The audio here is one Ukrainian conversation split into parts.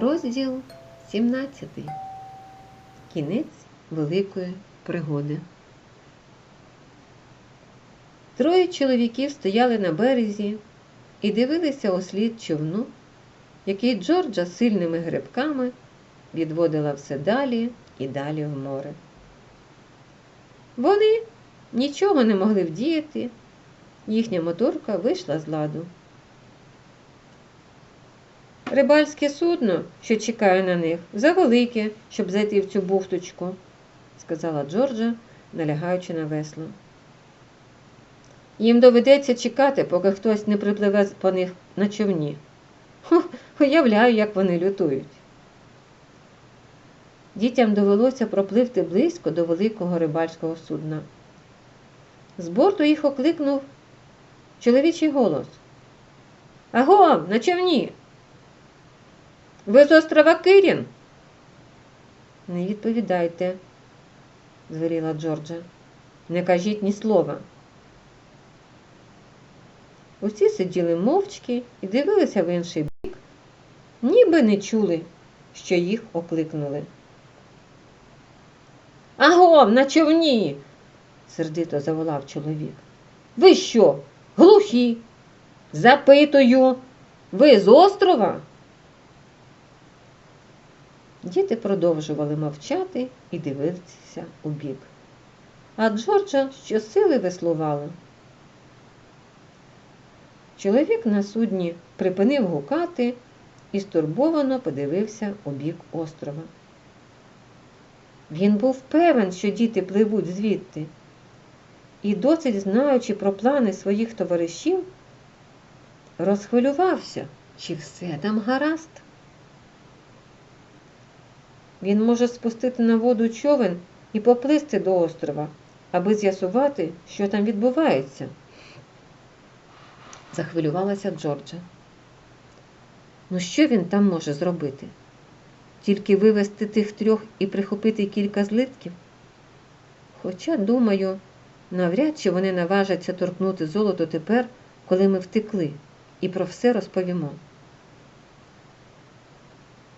Розділ 17. Кінець великої пригоди. Троє чоловіків стояли на березі і дивилися у слід човну, який Джорджа сильними грибками відводила все далі і далі в море. Вони нічого не могли вдіяти, їхня моторка вийшла з ладу. Рибальське судно, що чекає на них, завелике, щоб зайти в цю бухточку, сказала Джорджа, налягаючи на весло. Їм доведеться чекати, поки хтось не припливе по них на човні. Хо, уявляю, як вони лютують. Дітям довелося пропливти близько до великого рибальського судна. З борту їх окликнув чоловічий голос. Аго, на човні! Ви з острова Кирін? Не відповідайте, звеліла Джорджа. Не кажіть ні слова. Усі сиділи мовчки і дивилися в інший бік, ніби не чули, що їх окликнули. Агом, на човні, сердито заволав чоловік. Ви що, глухі? Запитую, ви з острова? Діти продовжували мовчати і дивитися у бік. А Джорджа щосили веслувала. Чоловік на судні припинив гукати і стурбовано подивився у бік острова. Він був певен, що діти пливуть звідти, і, досить знаючи про плани своїх товаришів, розхвилювався, чи все там гаразд. Він може спустити на воду човен і поплисти до острова, аби з'ясувати, що там відбувається. Захвилювалася Джорджа. Ну що він там може зробити? Тільки вивезти тих трьох і прихопити кілька злитків? Хоча, думаю, навряд чи вони наважаться торкнути золото тепер, коли ми втекли, і про все розповімо.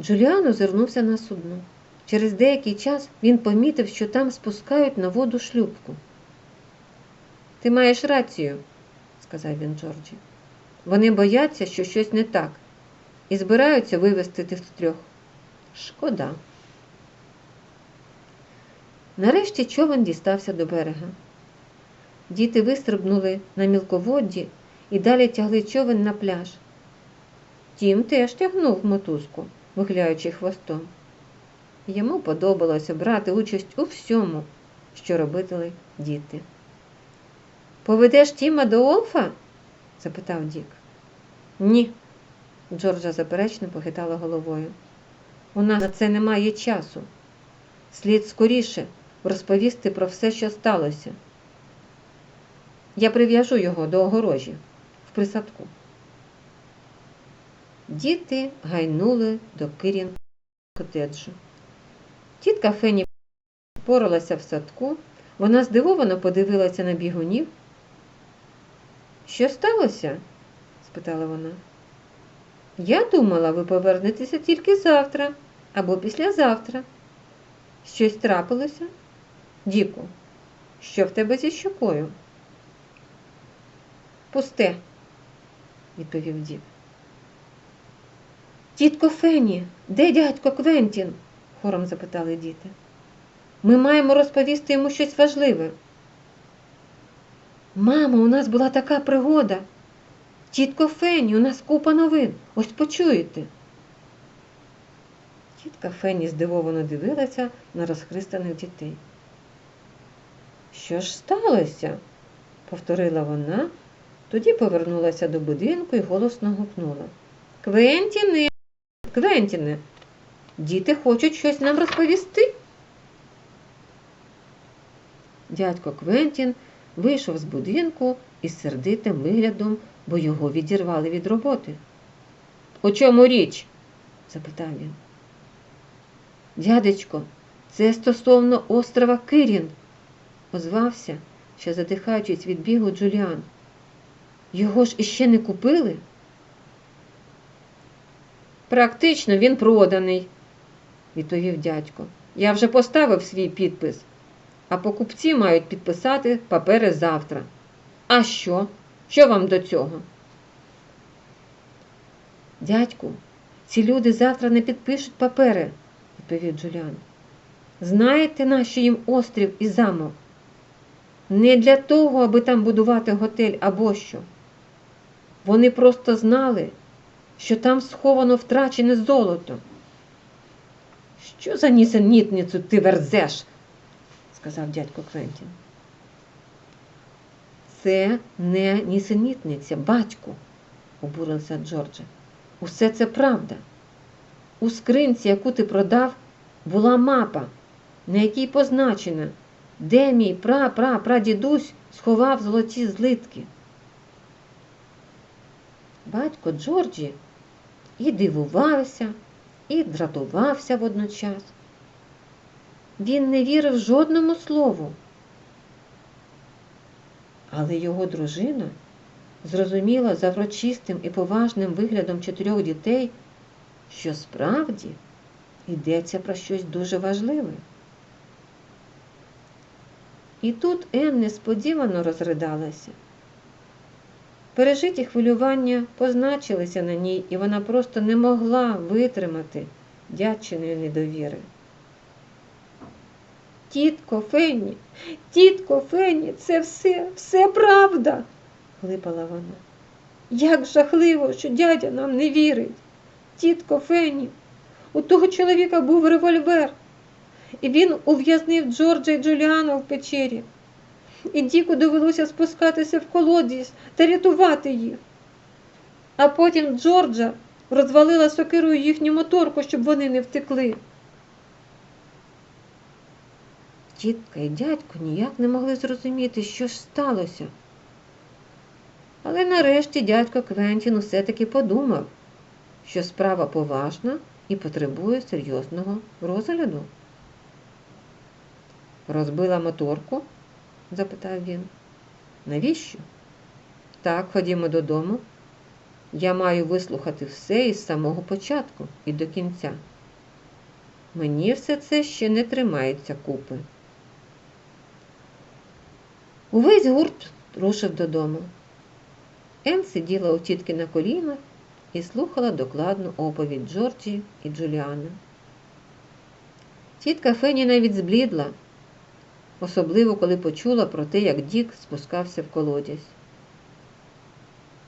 Джуліан озирнувся на судно. Через деякий час він помітив, що там спускають на воду шлюпку. Ти маєш рацію, сказав він Джорджі. Вони бояться, що щось не так, і збираються вивезти тих трьох. Шкода. Нарешті човен дістався до берега. Діти вистрибнули на мілководді і далі тягли човен на пляж. Тім теж тягнув мотузку, вихляючи хвостом. Йому подобалося брати участь у всьому, що робили діти. Поведеш Тіма до Олфа? запитав Дік. Ні, Джорджа заперечно похитала головою. У нас на це немає часу. Слід скоріше розповісти про все, що сталося. Я прив'яжу його до огорожі в присадку. Діти гайнули до Кирін котеджу. Тітка Фені поралася в садку, вона здивовано подивилася на бігунів. Що сталося? спитала вона. Я думала, ви повернетеся тільки завтра або післязавтра. Щось трапилося? Діку, що в тебе зі щокою? Пусте, відповів дід. Тітко Фені, де дядько Квентін? Хором запитали діти. Ми маємо розповісти йому щось важливе. Мамо, у нас була така пригода. Тітко Фені, у нас купа новин. Ось почуєте. Тітка Фені здивовано дивилася на розхристаних дітей. Що ж сталося? повторила вона, тоді повернулася до будинку і голосно гукнула. Квентіне, Квентіне, діти хочуть щось нам розповісти. Дядько Квентін вийшов з будинку із сердитим виглядом, бо його відірвали від роботи. У чому річ? запитав він. Дядечко, це стосовно острова Кирін, озвався, ще задихаючись від бігу Джуліан. Його ж іще не купили? Практично він проданий, відповів дядько. Я вже поставив свій підпис, а покупці мають підписати папери завтра. А що? Що вам до цього? Дядьку, ці люди завтра не підпишуть папери, відповів Джуліан. Знаєте, нащо їм острів і замок? Не для того, аби там будувати готель або що. Вони просто знали, що там сховано втрачене золото. Що за нісенітницю ти верзеш? сказав дядько Квентін. Це не нісенітниця, батьку, обурився Джорджа. Усе це правда. У скринці, яку ти продав, була мапа, на якій позначено, де мій пра-пра-прадідусь сховав золоті злитки. Батько Джорджі і дивувався, і дратувався водночас. Він не вірив жодному слову. Але його дружина зрозуміла за врочистим і поважним виглядом чотирьох дітей, що справді йдеться про щось дуже важливе. І тут Ен несподівано розридалася. Пережиті хвилювання позначилися на ній, і вона просто не могла витримати дядчиної недовіри. Тітко Фенні, тітко Фенні, це все, все правда, глипала вона. Як жахливо, що дядя нам не вірить. Тітко Фенні, у того чоловіка був револьвер, і він ув'язнив Джорджа і Джуліана в печері. І Діку довелося спускатися в колодязь та рятувати їх. А потім Джорджа розвалила сокирою їхню моторку, щоб вони не втекли. Тітка і дядько ніяк не могли зрозуміти, що ж сталося. Але нарешті дядько Квентін усе таки подумав, що справа поважна і потребує серйозного розгляду. Розбила моторку? Запитав він. Навіщо? Так, ходімо додому. Я маю вислухати все із самого початку і до кінця. Мені все це ще не тримається купи. Увесь гурт рушив додому. Ен сиділа у тітки на колінах і слухала докладну оповідь Джорджі і Джуліана. Тітка Фені навіть зблідла, особливо коли почула про те, як Дік спускався в колодязь.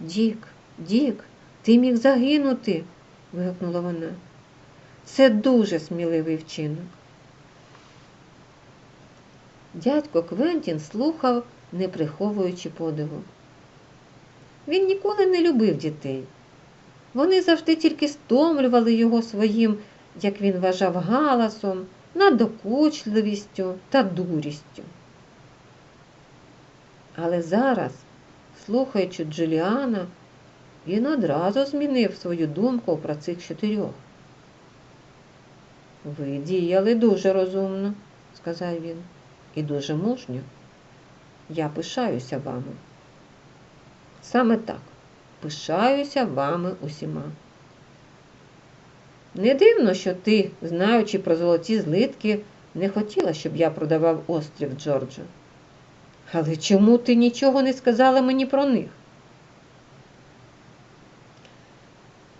Дік, Дік, ти міг загинути. вигукнула вона. Це дуже сміливий вчинок. Дядько Квентін слухав, не приховуючи подиву. Він ніколи не любив дітей. Вони завжди тільки стомлювали його своїм, як він вважав, галасом, надокучливістю та дурістю. Але зараз, слухаючи Джуліана, він одразу змінив свою думку про цих чотирьох. Ви діяли дуже розумно, сказав він, і дуже мужньо. Я пишаюся вами. Саме так, пишаюся вами усіма. Не дивно, що ти, знаючи про золоті злитки, не хотіла, щоб я продавав острів Джорджа. Але чому ти нічого не сказала мені про них?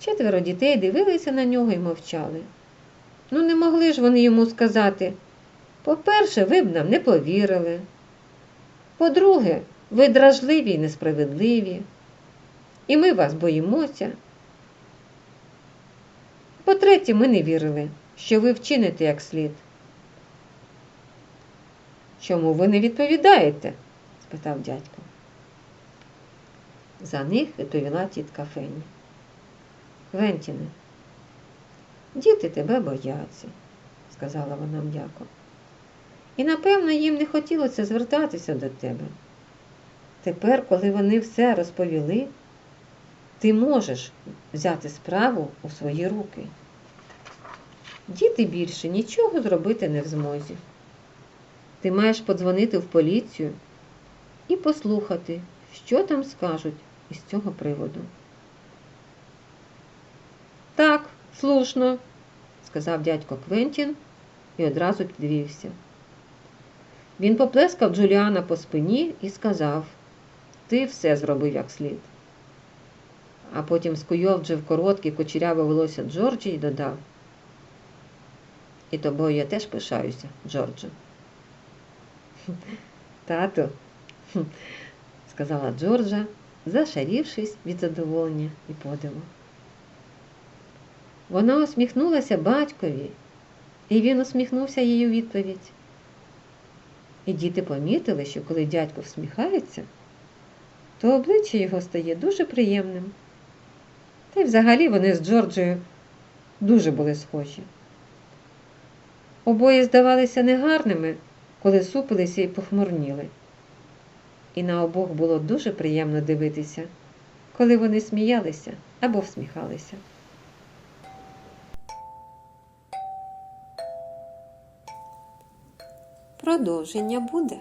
Четверо дітей дивилися на нього і мовчали. Ну, не могли ж вони йому сказати. По-перше, ви б нам не повірили. По-друге, ви дражливі і несправедливі, і ми вас боїмося. По-третє, ми не вірили, що ви вчините як слід. Чому ви не відповідаєте? спитав дядько. За них відповіла тітка Фенні. Квентіне, діти тебе бояться, сказала вона м'яко. І, напевно, їм не хотілося звертатися до тебе. Тепер, коли вони все розповіли, ти можеш взяти справу у свої руки. Діти більше нічого зробити не в змозі. Ти маєш подзвонити в поліцію і послухати, що там скажуть із цього приводу. Так, Слушно, сказав дядько Квентін і одразу підвівся. Він поплескав Джуліана по спині і сказав Ти все зробив як слід. А потім скуйовджив коротке кучеряве волосся Джорджі і додав І тобою я теж пишаюся, Джордже. Тату, сказала Джорджа, зашарівшись від задоволення і подиву. Вона усміхнулася батькові, і він усміхнувся їй у відповідь. І діти помітили, що коли дядько всміхається, то обличчя його стає дуже приємним. Та й взагалі вони з Джорджею дуже були схожі. Обоє здавалися негарними, коли супилися і похмурніли. І на обох було дуже приємно дивитися, коли вони сміялися або всміхалися. Продовження буде.